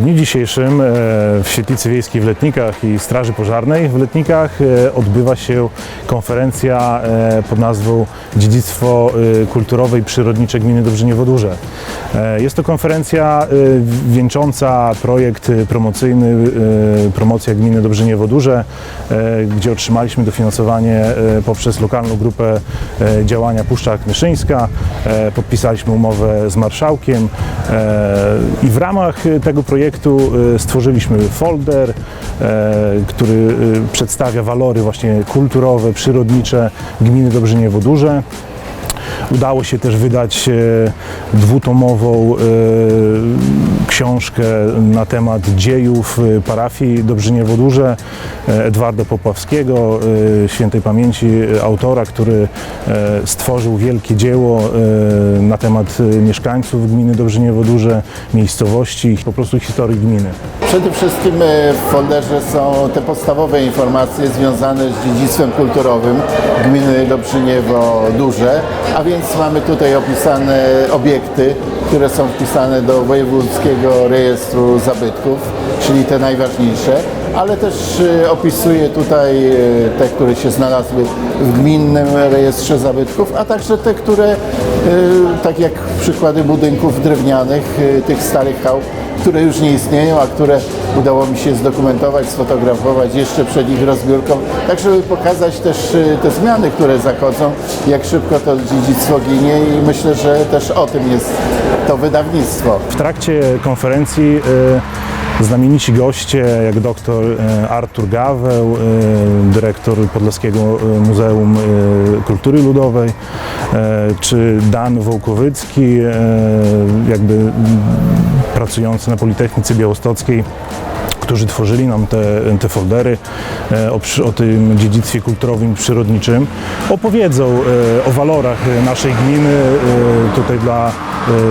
dniu dzisiejszym e, w Świetlicy Wiejskiej w Letnikach i Straży Pożarnej w Letnikach e, odbywa się konferencja e, pod nazwą Dziedzictwo Kulturowe i Przyrodnicze Gminy Dobrzyniewo-Duże. E, Jest to konferencja wieńcząca projekt promocyjny Promocja Gminy Dobrzyniewo-Duże, e, gdzie otrzymaliśmy dofinansowanie poprzez lokalną grupę działania Puszcza Knyszyńska. Podpisaliśmy umowę z marszałkiem i w ramach tego projektu e, stworzyliśmy folder, e, który e, przedstawia walory właśnie kulturowe, przyrodnicze gminy Dobrzyniewo-Duże. Udało się też wydać e, dwutomową e, książkę na temat dziejów e, parafii Dobrzyniewo-Duże e, Edwarda Popławskiego, świętej pamięci autora, który stworzył wielkie dzieło na temat mieszkańców gminy Dobrzyniewo-Duże, miejscowości, po prostu historii gminy. Przede wszystkim w folderze są te podstawowe informacje związane z dziedzictwem kulturowym gminy Dobrzyniewo Duże, a więc mamy tutaj opisane obiekty, które są wpisane do Wojewódzkiego Rejestru Zabytków, czyli te najważniejsze, ale też e, opisuje tutaj e, te, które się znalazły w Gminnym Rejestrze Zabytków, a także te, które, tak jak przykłady budynków drewnianych, e, tych starych chałup, które już nie istnieją, a które udało mi się zdokumentować, sfotografować jeszcze przed ich rozbiórką, tak żeby pokazać też y, te zmiany, które zachodzą, jak szybko to dziedzictwo ginie i myślę, że też o tym jest to wydawnictwo. W trakcie konferencji e, znamienici goście, jak dr e, Artur Gaweł, e, dyrektor Podlaskiego e, Muzeum Kultury Ludowej, czy Dan Wołkowycki, jakby pracujący na Politechnice Białostockiej, którzy tworzyli nam te, te foldery o, o tym dziedzictwie kulturowym przyrodniczym, opowiedzą o walorach naszej gminy tutaj dla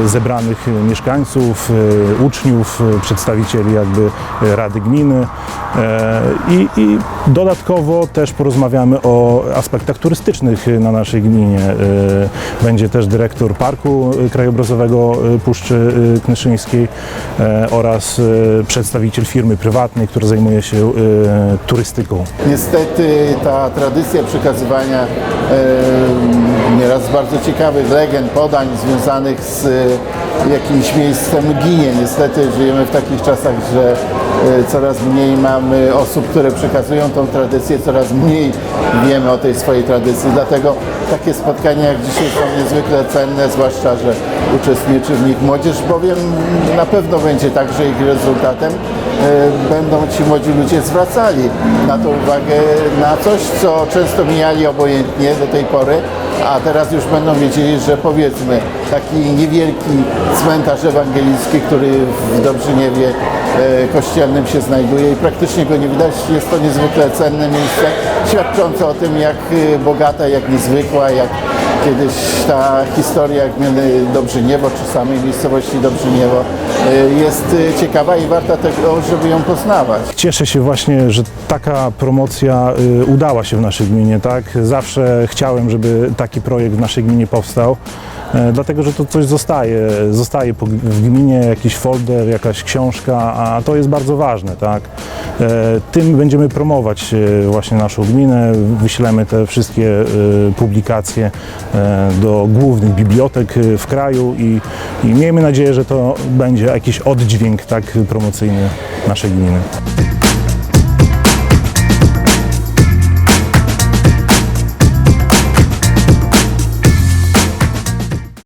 zebranych mieszkańców, e, uczniów, e, przedstawicieli jakby e, Rady Gminy E, i, i dodatkowo też porozmawiamy o aspektach turystycznych na naszej gminie. E, Będzie też dyrektor Parku Krajobrazowego e, Puszczy e, Knyszyńskiej e, oraz e, przedstawiciel firmy prywatnej, która zajmuje się e, turystyką. Niestety ta tradycja przekazywania e, nieraz bardzo ciekawych legend, podań związanych z e, jakimś miejscem ginie. Niestety żyjemy w takich czasach, że e, coraz mniej mamy osób, które przekazują tą tradycję, coraz mniej wiemy o tej swojej tradycji. Dlatego takie spotkania jak dzisiaj są niezwykle cenne, zwłaszcza, że uczestniczy w nich młodzież, bowiem na pewno będzie także ich rezultatem będą ci młodzi ludzie zwracali na to uwagę, na coś, co często mijali obojętnie do tej pory, a teraz już będą wiedzieli, że powiedzmy taki niewielki cmentarz ewangelicki, który w Dobrzyniewie e, kościelnym się znajduje i praktycznie go nie widać, jest to niezwykle cenne miejsce, świadczące o tym, jak e, bogata, jak niezwykła, jak kiedyś ta historia gminy Dobrzyniewo, czy samej miejscowości Dobrzyniewo e, jest e, ciekawa i warta tego, żeby ją poznawać. Cieszę się właśnie, że taka promocja y, udała się w naszej gminie. Tak? Zawsze chciałem, żeby taki projekt w naszej gminie powstał. Dlatego, że to coś zostaje, zostaje w gminie jakiś folder, jakaś książka, a to jest bardzo ważne. Tak? E, Tym będziemy promować e, właśnie naszą gminę. Wyślemy te wszystkie e, publikacje do głównych bibliotek w kraju i, i miejmy nadzieję, że to będzie jakiś oddźwięk tak promocyjny naszej gminy.